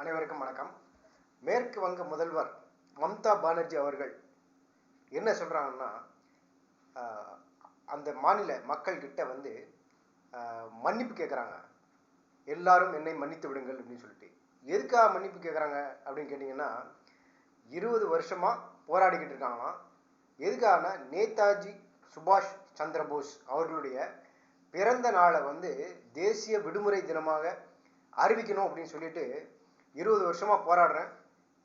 அனைவருக்கும் வணக்கம். மேற்கு வங்க முதல்வர் மம்தா பானர்ஜி அவர்கள் என்ன சொல்கிறாங்கன்னா அந்த மாநில மக்கள்கிட்ட வந்து மன்னிப்பு கேட்குறாங்க எல்லாரும் என்னை மன்னித்து விடுங்கள் அப்படின்னு சொல்லிட்டு. எதுக்காக மன்னிப்பு கேட்குறாங்க அப்படின்னு கேட்டிங்கன்னா இருபது வருஷமாக போராடிக்கிட்டு இருக்காங்களாம். எதுக்காகனா நேதாஜி சுபாஷ் சந்திரபோஸ் அவர்களுடைய பிறந்த நாளை வந்து தேசிய விடுமுறை தினமாக அறிவிக்கணும் அப்படின்னு சொல்லிட்டு இருபது வருஷமாக போராடுறேன்.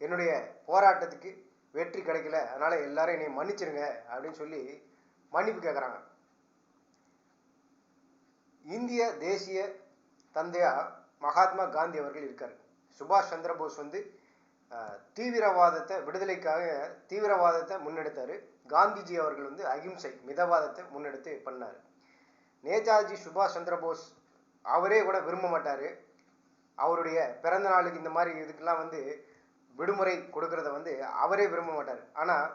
என்னுடைய போராட்டத்துக்கு வெற்றி கிடைக்கல. அதனால் எல்லாரும் என்னை மன்னிச்சிருங்க அப்படின்னு சொல்லி மன்னிப்பு கேட்குறாங்க இந்திய தேசிய தந்தையா மகாத்மா காந்தி அவர்கள் இருக்கார். சுபாஷ் சந்திரபோஸ் வந்து தீவிரவாதத்தை விடுதலைக்காக தீவிரவாதத்தை முன்னெடுத்தார். காந்திஜி அவர்கள் வந்து அகிம்சை மிதவாதத்தை முன்னெடுத்து பண்ணார். நேதாஜி சுபாஷ் சந்திரபோஸ் அவரே கூட விரும்ப மாட்டார். அவருடைய பிறந்த நாளுக்கு இந்த மாதிரி இதுக்கெல்லாம் வந்து விடுமுறை கொடுக்கறத வந்து அவரே விரும்ப மாட்டார். ஆனால்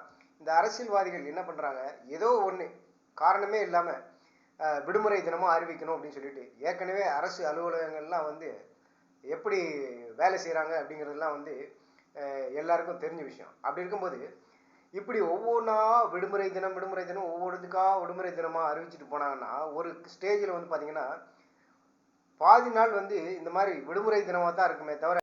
இந்த அரசியல்வாதிகள் என்ன பண்ணுறாங்க ஏதோ ஒன்று காரணமே இல்லாமல் விடுமுறை தினமும் அறிவிக்கணும் அப்படின்னு சொல்லிட்டு ஏற்கனவே அரசு அலுவலகங்கள்லாம் வந்து எப்படி வேலை செய்கிறாங்க அப்படிங்கிறதுலாம் வந்து எல்லாருக்கும் தெரிஞ்ச விஷயம். அப்படி இருக்கும்போது இப்படி ஒவ்வொன்றா விடுமுறை தினம் விடுமுறை தினம் ஒவ்வொருத்துக்கா விடுமுறை தினமாக அறிவிச்சிட்டு போனாங்கன்னா ஒரு ஸ்டேஜில் வந்து பார்த்தீங்கன்னா பாதி நாள் வந்து இந்த மாதிரி விடுமுறை தினமாக தான் இருக்குமே தவிர